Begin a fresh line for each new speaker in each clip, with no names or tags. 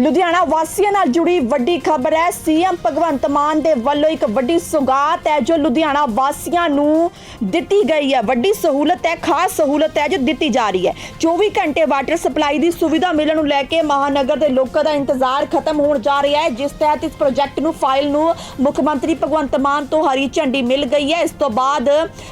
ਲੁਧਿਆਣਾ ਵਾਸੀਆਂ ਨਾਲ ਜੁੜੀ ਵੱਡੀ ਖਬਰ ਹੈ। ਸੀਐਮ ਭਗਵੰਤ ਮਾਨ ਦੇ ਵੱਲੋਂ ਇੱਕ ਵੱਡੀ ਸੁਗਾਤ ਹੈ, ਜੋ ਲੁਧਿਆਣਾ ਵਾਸੀਆਂ ਨੂੰ ਦਿੱਤੀ ਗਈ ਹੈ। ਵੱਡੀ ਸਹੂਲਤ ਹੈ, ਖਾਸ ਸਹੂਲਤ ਹੈ, ਜੋ ਦਿੱਤੀ ਜਾ ਰਹੀ ਹੈ। 24 ਘੰਟੇ ਵਾਟਰ ਸਪਲਾਈ ਦੀ ਸੁਵਿਧਾ ਮਿਲਣ ਨੂੰ ਲੈ ਕੇ ਮਹਾਨਗਰ ਦੇ ਲੋਕਾਂ ਦਾ ਇੰਤਜ਼ਾਰ ਖਤਮ ਹੋਣ ਜਾ ਰਿਹਾ ਹੈ। ਜਿਸ ਤਹਿਤ ਇਸ ਪ੍ਰੋਜੈਕਟ ਨੂੰ ਫਾਈਲ ਨੂੰ ਮੁੱਖ ਮੰਤਰੀ ਭਗਵੰਤ ਮਾਨ ਤੋਂ ਹਰੀ ਝੰਡੀ ਮਿਲ ਗਈ ਹੈ। ਇਸ ਤੋਂ ਬਾਅਦ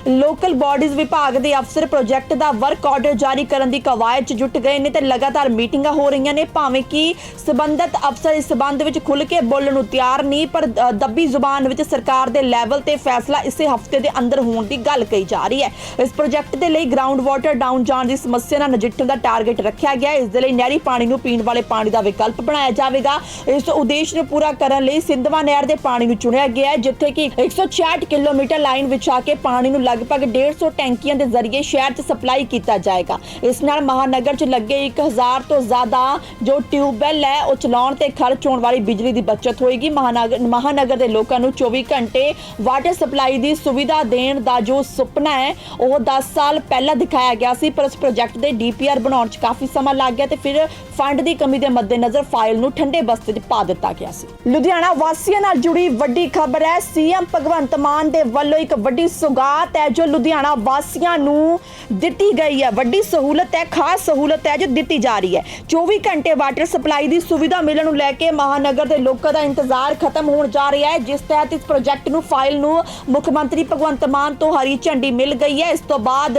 ਲੋਕਲ ਬਾਡੀਜ਼ ਵਿਭਾਗ ਦੇ ਅਫਸਰ ਪ੍ਰੋਜੈਕਟ ਦਾ ਵਰਕ ਆਰਡਰ ਜਾਰੀ ਕਰਨ ਦੀ ਕਵਾਇਦ 'ਚ ਜੁਟ ਗਏ ਨੇ ਤੇ ਲਗਾਤਾਰ ਮੀਟਿੰਗਾਂ ਹੋ ਰਹੀਆਂ ਨੇ। ਭਾਵੇਂ ਕਿ ਸਬੰਧਤ ਅਫਸਰ ਇਸ ਸਬੰਧ ਵਿੱਚ ਖੁੱਲ ਕੇ ਬੋਲਣ ਨੂੰ ਤਿਆਰ ਨਹੀਂ, ਪਰ ਦੱਬੀ ਜ਼ੁਬਾਨ ਵਿੱਚ ਸਰਕਾਰ ਦੇ ਲੈਵਲ ਤੇ ਫੈਸਲਾ ਇਸੇ ਹਫ਼ਤੇ ਦੇ ਅੰਦਰ ਹੋਣ ਦੀ ਗੱਲ ਕਹੀ ਜਾ ਰਹੀ ਹੈ। ਇਸ ਪ੍ਰੋਜੈਕਟ ਦੇ ਲਈ ਗਰਾਊਂਡ ਵਾਟਰ ਡਾਊਨ ਜਾਣ ਦੀ ਸਮੱਸਿਆ ਨਾਲ ਨਜਿੱਠਣ ਦਾ ਟਾਰਗੇਟ ਰੱਖਿਆ ਗਿਆ ਹੈ। ਇਸ ਦੇ ਲਈ ਨਹਿਰੀ ਪਾਣੀ ਨੂੰ ਪੀਣ ਵਾਲੇ ਪਾਣੀ ਦਾ ਵਿਕਲਪ ਬਣਾਇਆ ਜਾਵੇਗਾ। ਇਸ ਉਦੇਸ਼ ਨੂੰ ਪੂਰਾ ਕਰਨ ਲਈ ਸਿੰਧਵਾ ਨਹਿਰ ਦੇ ਪਾਣੀ ਨੂੰ ਚੁਣਿਆ ਗਿਆ ਹੈ, ਜਿੱਥੇ ਕਿ 166 ਕਿਲੋਮੀਟਰ ਲਾਈਨ ਵਿਛਾ ਕੇ ਪਾਣੀ ਨੂੰ ਲਗਭਗ 150 ਟੈਂਕੀਆਂ ਦੇ ਜ਼ਰੀਏ ਸ਼ਹਿਰ 'ਚ ਸਪਲਾਈ ਕੀਤਾ ਜਾਏਗਾ। ਇਸ ਨਾਲ ਮਹਾਨਗਰ 'ਚ ਲੱਗੇ 1000 ਤੋਂ ਜ਼ਿਆਦਾ ਜੋ ਟਿਊਬਵੈਲ ਹੈ ਉਹ ਚਲਾਉਣ ਤੇ ਖਰਚ ਹੋਣ ਵਾਲੀ ਬਿਜਲੀ ਦੀ ਬਚਤ ਹੋਏਗੀ। ਮਹਾਨਗਰ ਮਹਾਨਗਰ ਦੇ ਲੋਕਾਂ ਨੂੰ 24 ਘੰਟੇ ਵਾਟਰ ਸਪਲਾਈ ਦੀ ਸੁਵਿਧਾ ਦੇਣ ਦਾ ਜੋ ਸੁਪਨਾ ਹੈ, ਉਹ 10 ਸਾਲ ਪਹਿਲਾਂ ਦਿਖਾਇਆ ਗਿਆ ਸੀ। ਪਰ ਇਸ ਪ੍ਰੋਜੈਕਟ ਦੇ ਡੀਪੀਆਰ ਬਣਾਉਣ 'ਚ ਕਾਫੀ ਸਮਾਂ ਲੱਗ ਗਿਆ ਤੇ ਫਿਰ ਫੰਡ ਦੀ ਕਮੀ ਦੇ ਮੱਦੇਨਜ਼ਰ ਫਾਈਲ ਨੂੰ ਠੰਡੇ ਬਸਤੇ 'ਚ ਪਾ ਦਿੱਤਾ ਗਿਆ ਸੀ। ਲੁਧਿਆਣਾ ਵਾਸੀਆਂ ਨਾਲ ਜੁੜੀ ਵੱਡੀ ਖਬਰ ਹੈ, ਸੀਐਮ ਭਗਵੰਤ ਮਾਨ ਦੇ ਵੱਲੋਂ ਇੱਕ ਵੱਡੀ ਸੁਗਾਤ ਹੈ, ਜੋ ਲੁਧਿਆਣਾ ਵਾਸੀਆਂ ਨੂੰ ਦਿੱਤੀ ਗਈ ਹੈ। ਵੱਡੀ ਸਹੂਲਤ ਹੈ, ਖਾਸ ਸਹੂਲਤ ਹੈ, ਜੋ ਦਿੱਤੀ ਜਾ ਰਹੀ ਹੈ। 24 ਘੰਟੇ ਵਾਟਰ ਸਪਲਾਈ ਦੀ ਸੁਵਿਧਾ ਮਿਲਣ ਨੂੰ ਲੈ ਕੇ ਮਹਾਨਗਰ ਦੇ ਲੋਕਾਂ ਦਾ ਇੰਤਜ਼ਾਰ ਖਤਮ ਹੋਣ ਜਾ ਰਿਹਾ ਹੈ। ਜਿਸ ਤਹਿਤ ਇਸ ਪ੍ਰੋਜੈਕਟ ਨੂੰ ਫਾਈਲ ਨੂੰ ਮੁੱਖ ਮੰਤਰੀ ਭਗਵੰਤ ਮਾਨ ਤੋਂ ਹਰੀ ਝੰਡੀ ਮਿਲ ਗਈ ਹੈ। ਇਸ ਤੋਂ ਬਾਅਦ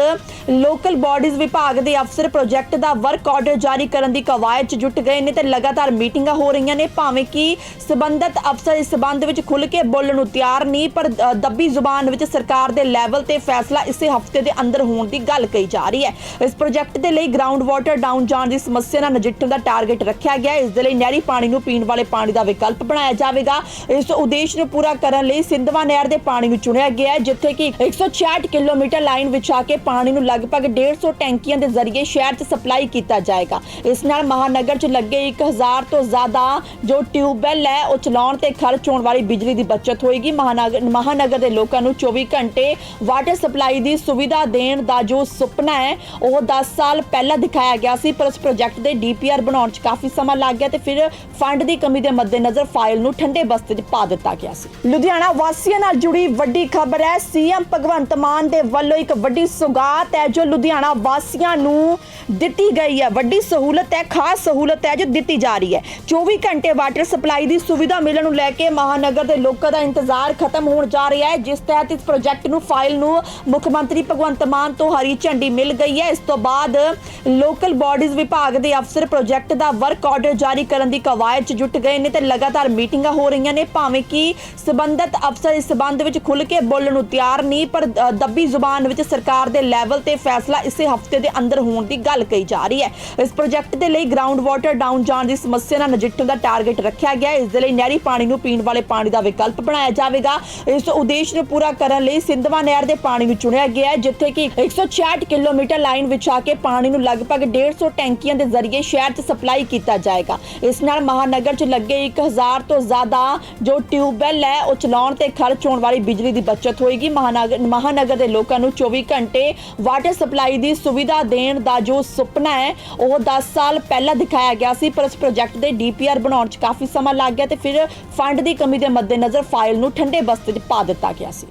ਲੋਕਲ ਬਾਡੀਜ਼ ਵਿਭਾਗ ਦੇ ਅਫਸਰ ਪ੍ਰੋਜੈਕਟ ਦਾ ਵਰਕ ਆਰਡਰ ਜਾਰੀ ਕਰਨ ਦੀ ਕਵਾਇਦ 'ਚ ਜੁਟ ਗਏ ਨੇ ਤੇ ਲਗਾਤਾਰ ਮੀਟਿੰਗਾਂ ਹੋ ਰਹੀਆਂ ਨੇ। ਭਾਵੇਂ ਕਿ ਸਬੰਧਤ ਅਫਸਰ ਇਸ ਸਬੰਧ ਵਿੱਚ ਖੁੱਲ੍ਹ ਕੇ ਬੋਲਣ ਨੂੰ ਤਿਆਰ ਨਹੀਂ, ਪਰ ਦੱਬੀ ਜ਼ੁਬਾਨ ਵਿੱਚ ਸਰਕਾਰ ਦੇ ਲੈਵਲ ਤੇ ਫੈਸਲਾ ਇਸੇ ਹਫ਼ਤੇ ਦੇ ਅੰਦਰ ਹੋਣ ਦੀ ਗੱਲ ਕਹੀ ਜਾ ਰਹੀ ਹੈ। ਇਸ ਪ੍ਰੋਜੈਕਟ ਦੇ ਲਈ ਗਰਾਊਂਡ ਵਾਟਰ ਡਾਊਨ ਜਾਣ ਦੀ ਸਮੱਸਿਆ ਨਾਲ ਨਜਿੱਠਣ ਦਾ ਟਾਰਗੇਟ ਰੱਖਿਆ ਗਿਆ ਹੈ। ਇਸ ਦੇ ਲਈ ਨਹਿਰੀ ਪਾਣੀ ਨੂੰ ਪੀਣ ਵਾਲੇ ਪਾਣੀ ਦਾ ਵਿਕਲਪ ਬਣਾਇਆ ਜਾਵੇਗਾ। ਇਸ ਉਦੇਸ਼ ਨੂੰ ਪੂਰਾ ਕਰਨ ਲਈ ਸਿੰਧਵਾ ਨਹਿਰ ਦੇ ਪਾਣੀ ਨੂੰ ਚੁਣਿਆ ਗਿਆ ਹੈ, ਜਿੱਥੇ ਕਿ 166 ਕਿਲੋਮੀਟਰ ਲਾਈਨ ਵਿਛਾ ਕੇ ਪਾਣੀ ਨੂੰ ਲਗਭਗ 150 ਟੈਂਕੀਆਂ ਦੇ ਜ਼ਰੀਏ ਸ਼ਹਿਰ 'ਚ ਸਪਲਾਈ ਕੀਤਾ ਜਾਏਗਾ। ਇਸ ਨਾਲ ਮਹਾਨਗਰ 'ਚ ਲੱਗੇ 1000 ਤੋਂ ਜ਼ਿਆਦਾ ਜੋ ਟਿਊਬਵੈਲ ਹੈ, ਉਹ ਚਲਾਉਣ ਤੇ ਖਰਚ ਹੋਣ ਵਾਲੀ ਬਿਜਲੀ ਦੀ ਬਚਤ ਹੋਏਗੀ। ਮਹਾਨਗਰ ਮਹਾਨਗਰ ਦੇ ਲੋਕਾਂ ਨੂੰ 24 ਘੰਟੇ ਵਾਟਰ ਸਪਲਾਈ ਦੀ ਸੁਵਿਧਾ ਦੇਣ ਦਾ ਜੋ ਸੁਪਨਾ ਹੈ, ਉਹ 10 ਸਾਲ ਪਹਿਲਾਂ ਦਿਖਾਇਆ ਗਿਆ ਸੀ, ਪਰ ਉਸ ਪ੍ਰੋਜੈਕਟ ਦੇ ਡੀਪੀਆਰ ਬਣਾਉਣ 'ਚ ਕਾਫੀ ਸਮਾਂ ਲੱਗ ਗਿਆ। ਤੇ ਫਿਰ ਫੰਡ ਦੀ ਕਮੀ ਦੇ ਮੱਦੇਨਜ਼ਰ ਫਾਈਲ ਨੂੰ ਠੰਡੇ ਬਸਤੇ 'ਚ ਪਾ ਦਿੱਤਾ ਗਿਆ ਸੀ। ਲੁਧਿਆਣਾ ਵਾਸੀਆਂ ਨਾਲ ਜੁੜੀ ਵੱਡੀ ਖਬਰ ਹੈ, ਸੀਐਮ ਭਗਵੰਤ ਮਾਨ ਦੇ ਵੱਲੋਂ ਇੱਕ ਵੱਡੀ ਸੁਗਾਤ ਹੈ, ਜੋ ਲੁਧਿਆਣਾ ਵਾਸੀਆਂ ਨੂੰ ਦਿੱਤੀ ਗਈ ਹੈ। ਵੱਡੀ ਸਹੂਲਤ ਹੈ, ਖਾਸ ਸਹੂਲਤ ਹੈ, ਜੋ ਦਿੱਤੀ ਜਾ ਰਹੀ ਹੈ। 24 ਘੰਟੇ ਵਾਟਰ ਸਪਲਾਈ ਦੀ ਸੁਵਿਧਾ ਮਿਲਣ ਨੂੰ ਲੈ ਕੇ ਮਹਾਨਗਰ ਦੇ ਲੋਕਾਂ ਦਾ ਇੰਤਜ਼ਾਰ ਖਤਮ ਹੋਣ ਜਾ ਰਿਹਾ ਹੈ, ਜਿਸ ਤਹਿਤ ਇਸ ਪ੍ਰੋਜੈਕਟ ਨੂੰ ਫਾਈਲ ਨੂੰ ਮੁੱਖ ਮੰਤਰੀ ਭਗਵੰਤ ਮਾਨ ਤੋਂ ਹਰੀ ਝੰਡੀ ਮਿਲ ਗਈ ਹੈ। ਇਸ ਤੋਂ ਬਾਅਦ ਲੋਕਲ ਬਾਡੀਜ਼ ਵਿਭਾਗ ਦੇ ਅਫਸਰ ਪ੍ਰੋਜੈਕਟ ਦਾ ਵਰਕ ਆਰਡਰ ਜਾਰੀ ਕਰਨ ਦੀ ਕਵਾਇਦ 'ਚ ਜੁਟ ਗਏ ਨੇ ਤੇ ਲਗਾਤਾਰ ਮੀਟਿੰਗਾਂ ਹੋ ਰਹੀਆਂ ਨੇ, ਭਾਵੇਂ ਕਿ ਸਬੰਧਤ ਅਫਸਰ ਇਸ ਸਬੰਧ ਵਿੱਚ ਖੁੱਲ ਕੇ ਬੋਲਣ ਨੂੰ ਤਿਆਰ ਨਹੀਂ, ਪਰ ਦੱਬੀ ਜ਼ੁਬਾਨ ਵਿੱਚ ਸਰਕਾਰ ਦੇ ਲੈਵਲ ਤੇ ਫੈਸਲਾ ਇਸੇ ਹਫ਼ਤੇ ਦੇ ਅੰਦਰ ਹੋਣ ਦੀ ਗੱਲ ਕਹੀ ਜਾ ਰਹੀ ਹੈ। ਇਸ ਪ੍ਰੋਜੈਕਟ ਦੇ ਲਈ ਗਰਾਊਂਡ ਵਾਟਰ ਡਾਊਨ ਜਾਣ ਦੀ ਸਮੱਸਿਆ ਨਾਲ ਨਜਿੱਠਣ ਦਾ ਟਾਰਗੇਟ ਰੱਖਿਆ ਗਿਆ। ਹੈ ਇਸ ਦੇ ਲਈ ਨਹਿਰੀ ਪਾਣੀ ਨੂੰ ਪੀਣ ਵਾਲੇ ਪਾਣੀ ਦਾ ਵਿਕਲਪ ਬਣਾਇਆ ਜਾਵੇਗਾ। ਇਸ ਉਦੇਸ਼ ਨੂੰ ਪੂਰਾ ਕਰਨ ਲਈ ਸਿੰਧਵਾ ਨਹਿਰ ਦੇ ਪਾਣੀ ਨੂੰ ਚੁਣਿਆ ਗਿਆ ਹੈ, ਜਿੱਥੇ ਕਿ 166 ਕਿਲੋਮੀਟਰ ਲਾਈਨ ਵਿਛਾ ਕੇ ਪਾਣੀ ਨੂੰ ਲਗਭਗ 150 ਟੈਂਕੀਆਂ ਦੇ ਜ਼ਰੀਏ ਸ਼ਹਿਰ 'ਚ ਸਪਲਾਈ ਕੀਤਾ ਜਾਏਗਾ। ਇਸ ਨਾਲ ਮਹਾਨਗਰ 'ਚ ਲੱਗੇ 1000 ਤੋਂ ਜ਼ਿਆਦਾ ਜੋ ਟਿਊਬਵੈਲ ਹੈ, ਉਹ ਚਲਾਉਣ ਤੇ ਖਰਚ ਹੋਣ ਵਾਲੀ ਬਿਜਲੀ ਦੀ ਬਚਤ ਹੋਏਗੀ। ਮਹਾਨਗਰ ਮਹਾਨਗਰ ਦੇ ਲੋਕਾਂ ਨੂੰ 24 ਘੰਟੇ ਵਾਟਰ ਸਪਲਾਈ ਦੀ ਸੁਵਿਧਾ ਦੇਣ ਦਾ ਜੋ ਸੁਪਨਾ ਹੈ, ਉਹ 10 ਸਾਲ ਪਹਿਲਾਂ ਦਿਖਾਇਆ ਗਿਆ ਸੀ। ਪਰ ਇਸ ਪ੍ਰੋਜੈਕਟ ਦੇ ਡੀਪੀਆਰ ਬਣਾਉਣ 'ਚ ਕਾਫੀ ਸਮਾਂ ਲੱਗ ਗਿਆ ਤੇ ਫਿਰ ਫੰਡ ਦੀ ਕਮੀ ਦੇ ਮੱਦੇਨਜ਼ਰ ਫਾਈਲ ਨੂੰ ਠੰਡੇ ਬਸਤੇ 'ਚ ਪਾ ਦਿੱਤਾ ਗਿਆ ਸੀ।